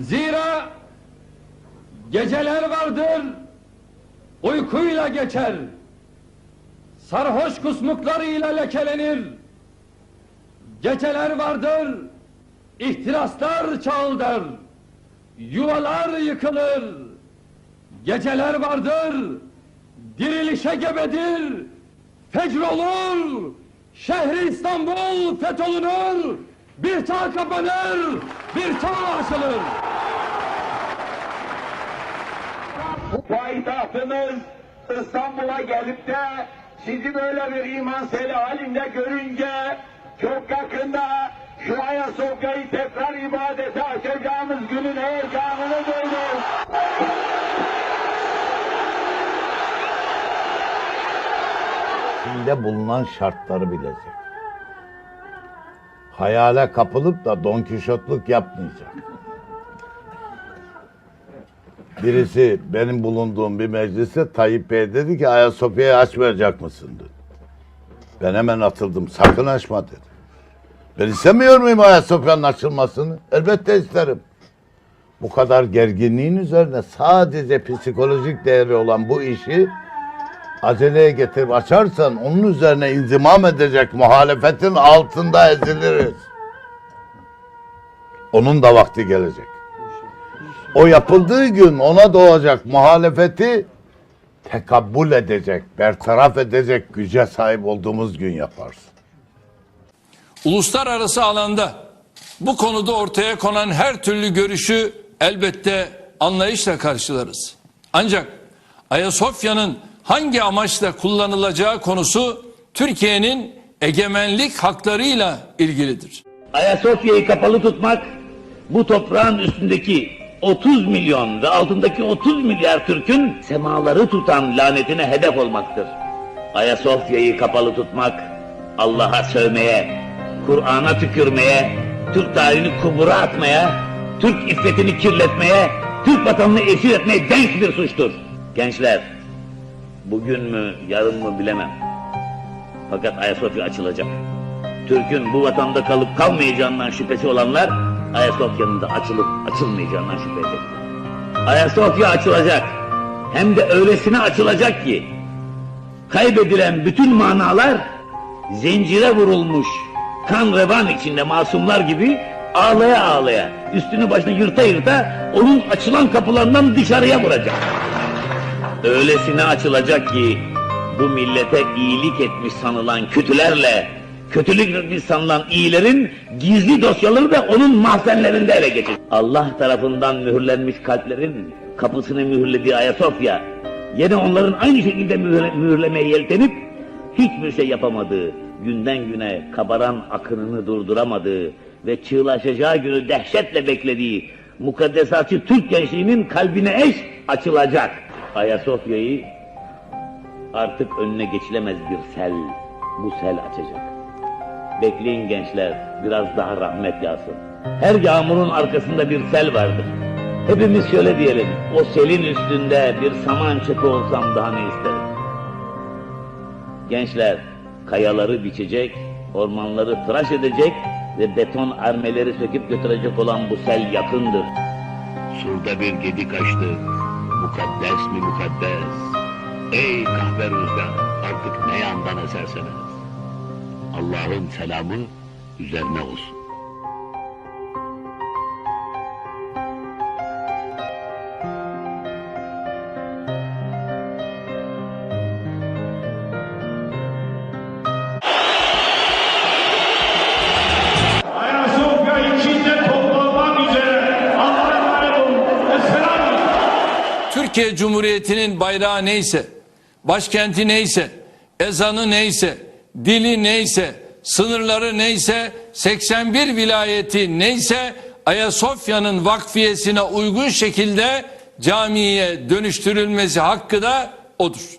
Zira geceler vardır, uykuyla geçer. Sarhoş kusmuklarıyla lekelenir. Geceler vardır, ihtiraslar çağıldır. Yuvalar yıkılır. Geceler vardır, dirilişe gebedir. Fecr olur, şehri İstanbul fetholunur. Bir çağ kapanır, bir çağ açılır. payitahtınız İstanbul'a gelip de sizi böyle bir iman seli halinde görünce çok yakında şu Ayasofya'yı tekrar ibadete açacağımız günün heyecanını duydum. içinde bulunan şartları bilecek. Hayale kapılıp da Don Kişotluk yapmayacak. Birisi benim bulunduğum bir mecliste Tayyip Bey dedi ki Ayasofya'yı açmayacak mısın dedi. Ben hemen atıldım. Sakın açma dedi. Ben istemiyor muyum Ayasofya'nın açılmasını? Elbette isterim. Bu kadar gerginliğin üzerine sadece psikolojik değeri olan bu işi aceleye getirip açarsan onun üzerine inzimam edecek muhalefetin altında eziliriz. Onun da vakti gelecek. O yapıldığı gün ona doğacak muhalefeti tekabbül edecek, bertaraf edecek güce sahip olduğumuz gün yaparsın. Uluslararası alanda bu konuda ortaya konan her türlü görüşü elbette anlayışla karşılarız. Ancak Ayasofya'nın hangi amaçla kullanılacağı konusu Türkiye'nin egemenlik haklarıyla ilgilidir. Ayasofya'yı kapalı tutmak bu toprağın üstündeki 30 milyon ve altındaki 30 milyar Türk'ün semaları tutan lanetine hedef olmaktır. Ayasofya'yı kapalı tutmak Allah'a sövmeye, Kur'an'a tükürmeye, Türk tarihini kubura atmaya, Türk iffetini kirletmeye, Türk vatanını esir etmeye denk bir suçtur. Gençler, bugün mü yarın mı bilemem. Fakat Ayasofya açılacak. Türk'ün bu vatanda kalıp kalmayacağından şüphesi olanlar Ayasofya'nın da açılıp açılmayacağından şüphe eder. Ayasofya açılacak. Hem de öylesine açılacak ki kaybedilen bütün manalar zincire vurulmuş kan revan içinde masumlar gibi ağlaya ağlaya üstünü başını yırta yırta onun açılan kapılarından dışarıya vuracak. Öylesine açılacak ki bu millete iyilik etmiş sanılan kötülerle kötülük etmiş sanılan iyilerin gizli dosyaları da onun mahzenlerinde ele geçecek. Allah tarafından mühürlenmiş kalplerin kapısını mühürlediği Ayasofya yine onların aynı şekilde mühürle, mühürlemeye yeltenip hiçbir şey yapamadığı, günden güne kabaran akınını durduramadığı ve çığlaşacağı günü dehşetle beklediği mukaddesatçı Türk gençliğinin kalbine eş açılacak. Ayasofya'yı artık önüne geçilemez bir sel, bu sel açacak. Bekleyin gençler, biraz daha rahmet yağsın. Her yağmurun arkasında bir sel vardır. Hepimiz şöyle diyelim, o selin üstünde bir saman çöpü olsam daha ne isterim? Gençler, kayaları biçecek, ormanları tıraş edecek ve beton armeleri söküp götürecek olan bu sel yakındır. Surda bir gedik açtık, mukaddes mi mukaddes? Ey kahve artık ne yandan eserseniz. Allah'ın selamı üzerine olsun. Türkiye Cumhuriyeti'nin bayrağı neyse, başkenti neyse, ezanı neyse, dili neyse, sınırları neyse, 81 vilayeti neyse Ayasofya'nın vakfiyesine uygun şekilde camiye dönüştürülmesi hakkı da odur.